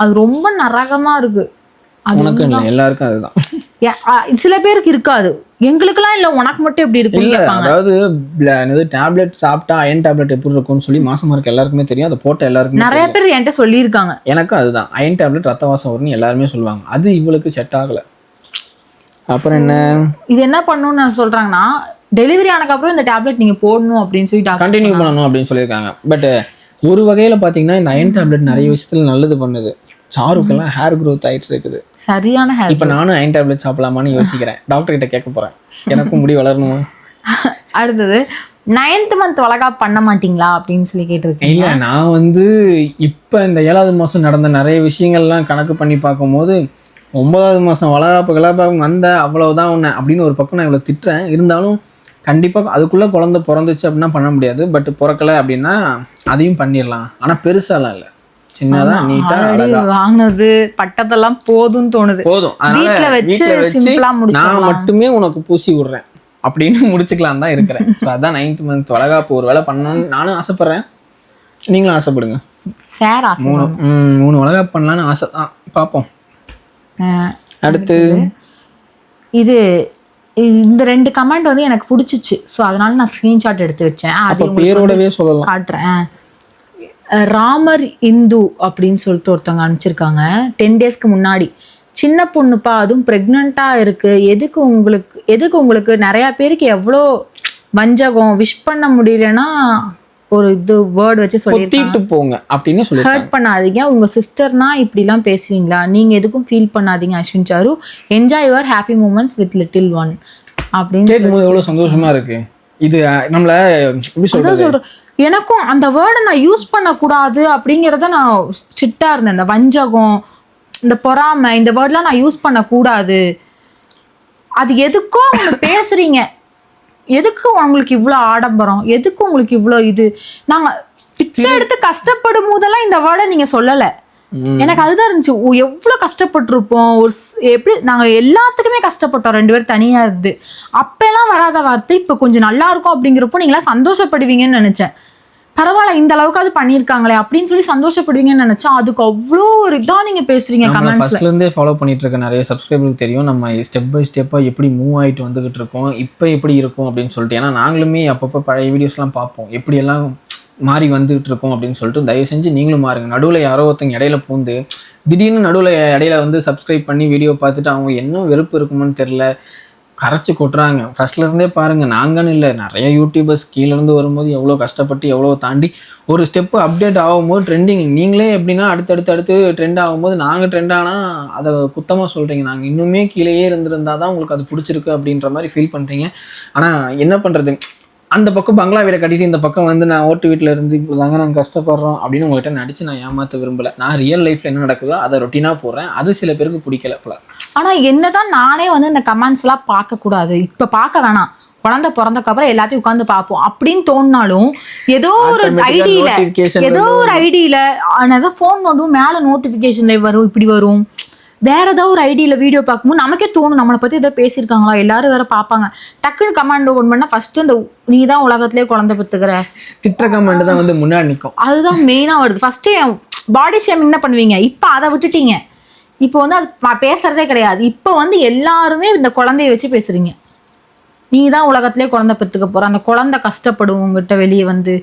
அது ரொம்ப நரகமா இருக்கு. அது எல்லாருக்கும் அதுதான். சில பேருக்கு இருக்காது. எங்களுக்கெல்லாம் இல்ல உனக்கு மட்டும் எப்படி இருக்குன்னு இல்ல அதாவது என்னது டேப்லெட் சாப்பிட்டா அயன் டேப்லெட் எப்படி இருக்கும்னு சொல்லி மாசமா இருக்க எல்லாருக்குமே தெரியும். அதை போட்ட எல்லாருக்குமே நிறைய. பேர் என்கிட்ட சொல்லியிருக்காங்க. எனக்கும் அதுதான். அயன் டேப்லெட் ரத்த வாசம் வரும்னு எல்லாருமே சொல்லுவாங்க. அது இவளுக்கு செட் ஆகல. அப்புறம் என்ன? இது என்ன பண்ணணும்னு நான் சொல்றாங்கன்னா டெலிவரி ஆனதுக்கப்புறம் இந்த டேப்லெட் நீங்க போடணும் அப்படின்னு சொல்லி டாக்டர் கண்டினியூ பண்ணணும் அப்படின்னு சொல்லியிருக்காங்க. பட் ஒரு வகையில பாத்தீங்கன்னா இந்த அயன் டேப்லெட் நிறைய விஷயத்துல நல்லது பண்ணுது. சாருக்கெல்லாம் ஹேர் growth ஆயிட்டு இருக்குது. சரியான ஹெல்ப் இப்ப நானும் அயன் டேப்லெட் சாப்பிடலாமான்னு யோசிக்கிறேன். டாக்டர் கிட்ட கேட்க போறேன். எனக்கும் முடி வளரணுமா? அடுத்தது நைன்த் மந்த் வளகா பண்ண மாட்டீங்களா அப்படின்னு சொல்லி கேட்டிருக்கீங்க. இல்ல நான் வந்து இப்ப இந்த ஏழாவது மாசம் நடந்த நிறைய விஷயங்கள்லாம் கணக்கு பண்ணி பார்க்கும்போது ஒன்பதாவது மாசம் வளகாப்பு கலாபாகம் வந்த அவ்வளவுதான் உன்னை அப்படின்னு ஒரு பக்கம் நான் இவ்வளவு திட்டுறேன். இருந்தாலும் கண்டிப்பா அதுக்குள்ள குழந்தை பிறந்துச்சு அப்படின்னா பண்ண முடியாது. பட் பிறக்கல அப்படின்னா அதையும் பண்ணிடலாம். ஆனா பெருசாலாம் இல்ல. சின்னதா நீட்டா வாங்கினது பட்டத்தெல்லாம் போதும்னு தோணுது. போதும். வீட்ல வச்சு சிம்பிளா நான் மட்டுமே உனக்கு பூசி விடுறேன். அப்படின்னு முடிச்சுக்கலாம் தான் இருக்கிறேன். ஸோ அதான் நைன்த் மந்த் வளகாப்பு ஒரு வேலை பண்ணணும்னு நானும் ஆசைப்படுறேன். நீங்களும் ஆசைப்படுங்க. சார் மூணு மூணு வளகாப்பு பண்ணலான்னு ஆசை. தான் பார்ப்போம் அடுத்து. இது இந்த ரெண்டு கமெண்ட் வந்து எனக்கு பிடிச்சிச்சு. ஸோ அதனால நான் ஸ்க்ரீன்ஷாட் எடுத்து வச்சேன். அது பேரோடவே சொல்லலாம். காட்டுறேன். ராமர் இந்து அப்படின்னு சொல்லிட்டு ஒருத்தவங்க அனுப்பிச்சிருக்காங்க. டென் டேஸ்க்கு முன்னாடி. சின்ன பொண்ணுப்பா அதுவும் ப்ரெக்னெண்ட்டாக இருக்கு. எதுக்கு உங்களுக்கு எதுக்கு உங்களுக்கு நிறைய பேருக்கு எவ்வளோ வஞ்சகம் விஷ் பண்ண முடியலன்னா ஒரு இது வேர்டு வச்சு பொத்திட்டு போங்க அப்படின்னு சொல்லியிருக்காங்க. ஹர்ட் பண்ணாதீங்க. உங்க சிஸ்டர்னா இப்படிலாம் பேசுவீங்களா? நீங்க எதுக்கும் ஃபீல் பண்ணாதீங்க Ashwin sir. Enjoy your happy moments with little one அப்படின்னு கேட்கும்போது எவ்வளவு சந்தோஷமா இருக்கு. இது நம்மள எப்படி சொல்றது? எனக்கும் அந்த வேர்டை நான் யூஸ் பண்ணக்கூடாது அப்படிங்கிறத நான் ஸ்ட்ரிக்டா இருந்தேன். இந்த வஞ்சகம் இந்த பொறாமை இந்த வேர்ட்லாம் நான் யூஸ் பண்ணக்கூடாது. அது எதுக்கோ அவங்க பேசுறீங்க. எதுக்கு உங்களுக்கு இவ்வளோ ஆடம்பரம்? எதுக்கு உங்களுக்கு இவ்வளோ இது? நாங்க பிச்சை எடுத்து கஷ்டப்படும் போதெல்லாம் இந்த வேர்டை நீங்க சொல்லலை. எனக்கு அதுதான் இருந்துச்சு. ஓ, எவ்வளவு கஷ்டப்பட்டிருப்போம். ஒரு எப்படி நாங்க எல்லாத்துக்குமே கஷ்டப்பட்டோம். ரெண்டு பேரும் தனியா இருந்து. அப்பெல்லாம் வராத வார்த்தை இப்ப கொஞ்சம் நல்லா இருக்கும் அப்படிங்கிறப்போ நீங்களா சந்தோஷப்படுவீங்கன்னு நினைச்சேன். பரவாயில்ல இந்த அளவுக்கு அது பண்ணியிருக்காங்களே அப்படின்னு சொல்லி சந்தோஷப்படுவீங்கன்னு நினைச்சேன் அதுக்கு அவ்வளோ ஒரு இதா நீங்க பேசுறீங்க கமெண்ட்ஸ்ல இருந்தே ஃபாலோ பண்ணிட்டு இருக்க நிறைய சப்ஸ்கிரைபருக்கு தெரியும். நம்ம ஸ்டெப் பை ஸ்டெப்பா எப்படி மூவ் ஆயிட்டு வந்துகிட்டு இருக்கோம் இப்போ எப்படி இருக்கும் அப்படின்னு சொல்லிட்டு. ஏன்னா நாங்களுமே அப்பப்போ பழைய வீடியோஸ்லாம் பார்ப்போம். எப்படி எல்லாம் மாறி வந்துகிட்டு இருக்கோம் அப்படின்னு சொல்லிட்டு தயவு செஞ்சு நீங்களும் மாறுங்க. நடுவில் யாரோ ஒருத்தங்க இடையில பூந்து திடீர்னு நடுவில் இடையில வந்து சப்ஸ்கிரைப் பண்ணி வீடியோ பார்த்துட்டு அவங்க என்ன வெறுப்பு இருக்குமோன்னு தெரில கரைச்சி கொட்டுறாங்க. ஃபஸ்ட்லேருந்தே பாருங்கள் நாங்கன்னு இல்லை. நிறைய யூடியூபர்ஸ் கீழேருந்து வரும்போது எவ்வளோ கஷ்டப்பட்டு எவ்வளோ தாண்டி ஒரு ஸ்டெப்பு அப்டேட் ஆகும்போது ட்ரெண்டிங் நீங்களே எப்படின்னா அடுத்தடுத்து அடுத்து ட்ரெண்ட் ஆகும்போது நாங்கள் ட்ரெண்ட் ஆனால் அதை குத்தமாக சொல்கிறீங்க நாங்கள் இன்னுமே கீழேயே இருந்திருந்தா தான் உங்களுக்கு அது பிடிச்சிருக்கு அப்படின்ற மாதிரி ஃபீல் பண்ணுறீங்க ஆனால் என்ன பண்ணுறது அந்த பக்கம் பங்களா வீடை கட்டிட்டு இந்த பக்கம் வந்து நான் ஓட்டு வீட்டில் இருந்து இப்படி தாங்க நாங்கள் கஷ்டப்படுறோம் அப்படின்னு உங்கள்கிட்ட நடிச்சு நான் ஏமாற்ற விரும்பல. நான் ரியல் லைஃப்பில் என்ன நடக்குதோ அதை ரொட்டீனாக போடுறேன். அது சில பேருக்கு பிடிக்கல போல. ஆனா என்னதான் நானே வந்து இந்த கமெண்ட்ஸ் எல்லாம் பார்க்க கூடாது. இப்ப பார்க்க வேணாம். குழந்தை பிறந்ததுக்கு அப்புறம் எல்லாத்தையும் உட்காந்து பார்ப்போம். அப்படின்னு தோணினாலும் ஏதோ ஒரு ஐடியில ஏதோ ஒரு ஐடியில அதான் ஃபோன் நோண்டும் மேல நோட்டிபிகேஷன்ல வரும் இப்படி வரும். வேற ஏதாவது ஒரு ஐடியில் வீடியோ பார்க்கும்போது நமக்கே தோணும் நம்மளை பற்றி ஏதோ பேசியிருக்காங்களா? எல்லாரும் வேற பார்ப்பாங்க. டக்குன்னு கமாண்ட் ஓப்பன் பண்ணால் ஃபர்ஸ்ட் இந்த நீ தான் உலகத்திலே குழந்தை பெற்றுக்கிற. திட்டுற கமெண்ட் தான் வந்து முன்னாடி நிற்கும் அதுதான் மெயினாக வருது. ஃபர்ஸ்ட் பாடி ஷேமிங் என்ன பண்ணுவீங்க? இப்போ அதை விட்டுட்டீங்க. இப்போ வந்து அது பேசுறதே கிடையாது. இப்போ வந்து எல்லாருமே இந்த குழந்தைய வச்சு பேசுறீங்க. நீ தான் உலகத்திலே குழந்தை பெற்றுக்க போற. அந்த குழந்தை கஷ்டப்படும் உங்ககிட்ட வெளியே வந்து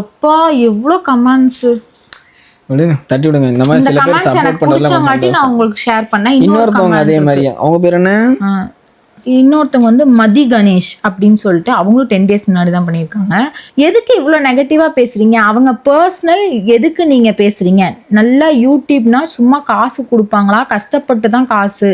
அப்பா எவ்வளோ கமெண்ட்ஸ் விடுங்க. தட்டி விடுங்க. இந்த மாதிரி சில பேர் சப்போர்ட் பண்றதுல நான் உங்களுக்கு ஷேர் பண்ணேன். இன்னொரு இன்னொருத்தவங்க அதே மாதிரி. அவங்க பேர் என்ன? இன்னொருத்தவங்க வந்து மதி கணேஷ் அப்படின்னு சொல்லிட்டு அவங்களும் டென் டேஸ் முன்னாடி தான் பண்ணியிருக்காங்க. எதுக்கு இவ்வளோ நெகட்டிவாக பேசுறீங்க? அவங்க பர்சனல் எதுக்கு நீங்கள் பேசுறீங்க? நல்லா யூடியூப்னா சும்மா காசு கொடுப்பாங்களா? கஷ்டப்பட்டு தான் காசு.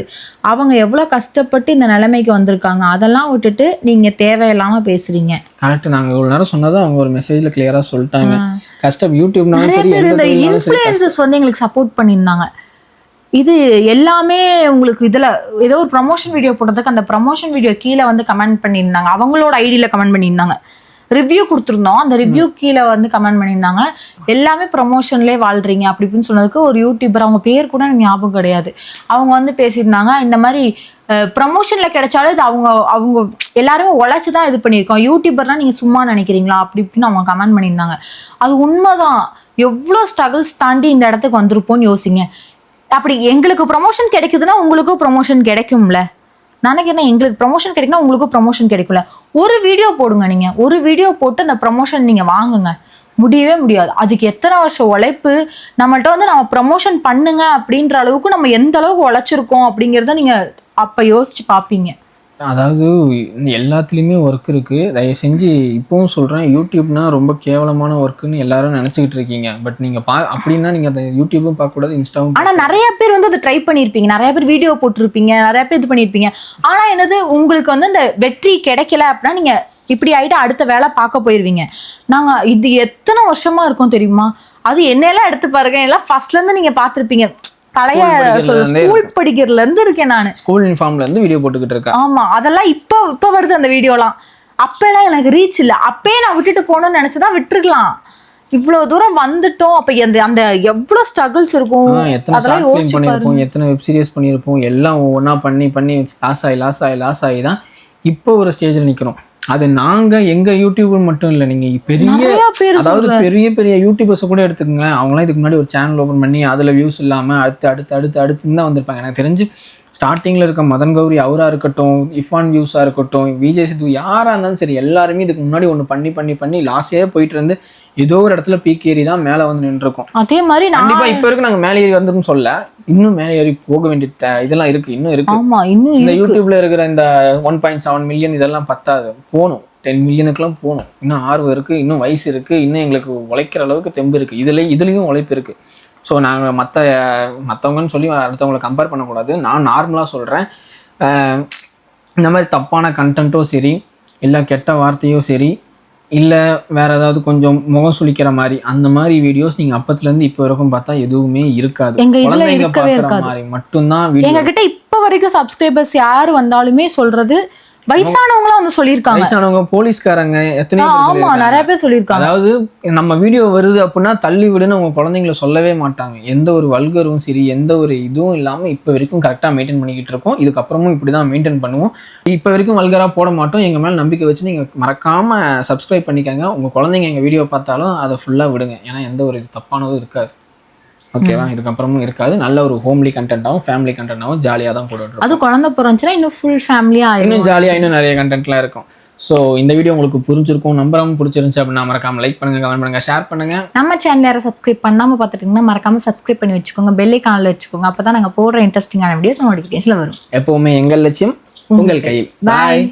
அவங்க எவ்வளோ கஷ்டப்பட்டு இந்த நிலைமைக்கு வந்திருக்காங்க? அதெல்லாம் விட்டுட்டு நீங்கள் தேவையில்லாமல் பேசுறீங்க. கரெக்ட் நாங்க இவ்வளவு நேரம் சொன்னதை அவங்க ஒரு மெசேஜ்ல கிளியரா சொல்லிட்டாங்க. கஷ்டம் யூடியூப்னாலும் சரி இந்த இன்ஃப்ளூயன்சஸ் வந்து எங்களுக்கு சப்போர்ட் பண்ணியிருந்தாங்க. இது எல்லாமே உங்களுக்கு இதில் ஏதோ ஒரு ப்ரமோஷன் வீடியோ போட்டதுக்கு அந்த ப்ரமோஷன் வீடியோ கீழே வந்து கமெண்ட் பண்ணியிருந்தாங்க. அவங்களோட ஐடியில் கமெண்ட் பண்ணியிருந்தாங்க. ரிவ்யூ கொடுத்துருந்தோம். அந்த ரிவ்யூ கீழே வந்து கமெண்ட் பண்ணியிருந்தாங்க. எல்லாமே ப்ரமோஷன்லேயே வாழ்றீங்க அப்படி இப்படின்னு சொன்னதுக்கு ஒரு யூடியூபர் அவங்க பேர் கூட எனக்கு ஞாபகம் கிடையாது. அவங்க வந்து பேசியிருந்தாங்க. இந்த மாதிரி ப்ரமோஷனில் கிடைச்சாலும் இது அவங்க அவங்க எல்லாருமே உழைச்சி தான் இது பண்ணியிருக்கோம். யூடியூபர்லாம் நீங்கள் சும்மா நினைக்கிறீங்களா? அப்படி இப்படின்னு அவங்க கமெண்ட் பண்ணியிருந்தாங்க. அது உண்மைதான். எவ்வளோ ஸ்ட்ரகிள்ஸ் தாண்டி இந்த இடத்துக்கு வந்திருப்போம்னு யோசிங்க. அப்படி எங்களுக்கு ப்ரமோஷன் கிடைக்குதுன்னா உங்களுக்கும் ப்ரொமோஷன் கிடைக்கும்ல. நினைக்கிறேன் எங்களுக்கு ப்ரமோஷன் கிடைக்குன்னா உங்களுக்கும் ப்ரொமோஷன் கிடைக்கும்ல. ஒரு வீடியோ போடுங்க நீங்க. ஒரு வீடியோ போட்டு அந்த ப்ரொமோஷன் நீங்க வாங்குங்க. முடியவே முடியாது. அதுக்கு எத்தனை வருஷம் உழைப்பு? நம்மள்ட்ட வந்து நம்ம ப்ரமோஷன் பண்ணுங்க அப்படின்ற அளவுக்கு நம்ம எந்த அளவுக்கு உழைச்சிருக்கோம் அப்படிங்கிறத நீங்க அப்ப யோசிச்சு பார்ப்பீங்க. அதாவது எல்லாத்துலேயுமே ஒர்க் இருக்கு. தயவு செஞ்சு இப்பவும் சொல்றேன் யூடியூப்னா ரொம்ப கேவலமான ஒர்க்குன்னு எல்லாரும் நினைச்சுக்கிட்டு இருக்கீங்க. பட் நீங்க பா அப்படின்னா நீங்க அந்த யூடியூபும் பார்க்கக்கூடாது இன்ஸ்டாவும் ஆனா நிறைய பேர் வந்து அதை ட்ரை பண்ணியிருப்பீங்க நிறைய பேர் வீடியோ போட்டிருப்பீங்க நிறைய பேர் இது பண்ணியிருப்பீங்க ஆனா என்னது உங்களுக்கு வந்து இந்த வெற்றி கிடைக்கல அப்படின்னா நீங்க இப்படி ஆயிட்டு அடுத்த வேலை பார்க்க போயிருவீங்க. நாங்க இது எத்தனை வருஷமா இருக்கும் தெரியுமா? அது என்னையெல்லாம் எடுத்து பாருங்க. எல்லாம் ஃபர்ஸ்ட்ல இருந்து நீங்க பார்த்திருப்பீங்க. பழைய ஸ்கூல் படிக்கிறதுல இருந்து இருக்கேன் நான். ஸ்கூல் யூனிஃபார்ம்ல இருந்து வீடியோ போட்டுக்கிட்டு இருக்கா? ஆமா அதெல்லாம் இப்போ இப்போ வருது அந்த வீடியோலாம் அப்பெல்லாம் எனக்கு ரீச் இல்லை. அப்பயே நான் விட்டுட்டு போகணும்னு நினைச்சுதான் விட்டுருக்கலாம். இவ்வளவு தூரம் வந்துட்டோம். அப்ப அந்த அந்த எவ்வளவு ஸ்ட்ரகிள்ஸ் இருக்கும்? அதெல்லாம் யோசிச்சு பண்ணியிருப்போம் எத்தனை வெப் சீரிஸ் பண்ணியிருப்போம் எல்லாம் ஒவ்வொன்றா பண்ணி பண்ணி லாஸ் ஆகி லாஸ் ஆகி லாஸ் ஆகி தான் இப்போ ஒரு ஸ்டேஜில் நிற்கிறோம் அது நாங்க எங்க யூடியூப் மட்டும் இல்லை நீங்க பெரிய அதாவது பெரிய பெரிய யூடியூபர்ஸ் கூட எடுத்துக்கங்க அவங்களாம் இதுக்கு முன்னாடி ஒரு சேனல் ஓப்பன் பண்ணி அதுல வியூஸ் இல்லாம அடுத்து அடுத்து அடுத்து அடுத்து தான் வந்திருப்பாங்க. எனக்கு தெரிஞ்சு ஸ்டார்டிங்ல இருக்க மதன் கௌரி அவரா இருக்கட்டும் இஃபான் வியூஸா இருக்கட்டும் விஜய் சித்து யாரா இருந்தாலும் சரி எல்லாருமே இதுக்கு முன்னாடி ஒன்று பண்ணி பண்ணி பண்ணி லாஸே போயிட்டு இருந்து ஏதோ ஒரு இடத்துல பீக் ஏறி தான் மேலே வந்து நின்றுருக்கோம். அதே மாதிரி நான் கண்டிப்பா இப்ப இருக்கு நாங்க மேலே ஏறி வந்துரும் சொல்ல இன்னும் மேலே ஏறி போக வேண்டிய இதெல்லாம் இருக்கு இன்னும் இருக்கு. ஆமா இன்னும் இந்த. யூடியூப்ல இருக்கிற இந்த ஒன் பாயிண்ட் செவன் மில்லியன் இதெல்லாம் பத்தாது. போகணும். டென் மில்லியனுக்குலாம் போகணும். இன்னும் ஆர்வம் இருக்கு இன்னும் வயசு இருக்கு இன்னும் எங்களுக்கு உழைக்கிற அளவுக்கு தெம்பு இருக்கு. இதுல இதுலயும் உழைப்பு இருக்கு. ஸோ நாங்கள் மற்ற மற்றவங்கன்னு சொல்லி அடுத்தவங்களை கம்பேர் பண்ணக்கூடாது. நான் நார்மலாக சொல்கிறேன் இந்த மாதிரி தப்பான கண்டென்ட்டோ சரி இல்லை கெட்ட வார்த்தையோ சரி இல்லை வேற ஏதாவது கொஞ்சம் முகம் சுளிக்கிற மாதிரி அந்த மாதிரி வீடியோஸ் நீங்கள் அப்பத்துலேருந்து இப்போ வரைக்கும் பார்த்தா எதுவுமே இருக்காது. குழந்தைங்க பார்க்குற. மாதிரி மட்டும்தான் வீடியோ எங்க கிட்ட இப்ப வரைக்கும் சப்ஸ்கிரைபர்ஸ் யார் வந்தாலுமே சொல்றது வயசானவங்களாம் வந்து சொல்லியிருக்காங்க. வயசானவங்க போலீஸ்காரங்க எத்தனை ஆ, பேர் ஆமா. நிறைய பேர் சொல்லியிருக்காங்க. அதாவது நம்ம வீடியோ வருது அப்படின்னா தள்ளி விடுன்னு அவங்க குழந்தைங்கள சொல்லவே மாட்டாங்க. எந்த ஒரு வல்கரும் சரி எந்த ஒரு இதுவும் இல்லாமல் இப்போ வரைக்கும் கரெக்டாக மெயின்டைன் பண்ணிக்கிட்டு இருக்கோம். இதுக்கப்புறமும் இப்படி தான் மெயின்டைன் பண்ணுவோம். இப்போ வரைக்கும் வல்கராக போட மாட்டோம். எங்கள் மேலே நம்பிக்கை வச்சு நீங்கள் மறக்காமல் சப்ஸ்கிரைப் பண்ணிக்கங்க. உங்கள் குழந்தைங்க எங்கள் வீடியோ பார்த்தாலும் அதை ஃபுல்லாக விடுங்க. ஏன்னா எந்த ஒரு இது தப்பானதும் இருக்காது. ஓகேவா? இதுக்கப்புறமும் இருக்காது. நல்ல ஒரு ஹோம்லி கண்டென்ட்டாகவும் ஃபேமிலி கண்டென்ட்டாகவும் ஜாலியாக தான் போட்டுட்டு அது குழந்தை பிறந்துச்சுன்னா இன்னும் ஃபுல் ஃபேமிலியா ஆயிடும் இன்னும் ஜாலியாக இன்னும் நிறைய கண்டென்ட்லாம் இருக்கும். ஸோ இந்த வீடியோ உங்களுக்கு புரிஞ்சிருக்கும் நம்பராமல் பிடிச்சிருந்துச்சு அப்படின்னா மறக்காம லைக் பண்ணுங்க கமெண்ட் பண்ணுங்க ஷேர் பண்ணுங்க. நம்ம சேனல் யாரும் சப்ஸ்கிரைப் பண்ணாம பார்த்துட்டீங்கன்னா மறக்காம சப்ஸ்கிரைப் பண்ணி வச்சுக்கோங்க பெல் ஐக்கானில் வச்சுக்கோங்க. அப்பதான் நாங்க போடுற இன்ட்ரெஸ்டிங்கான வீடியோஸ் நோட்டிஃபிகேஷன்ல வரும். எப்பவுமே எங்கள் லட்சியம் உங்கள் கையில். பாய்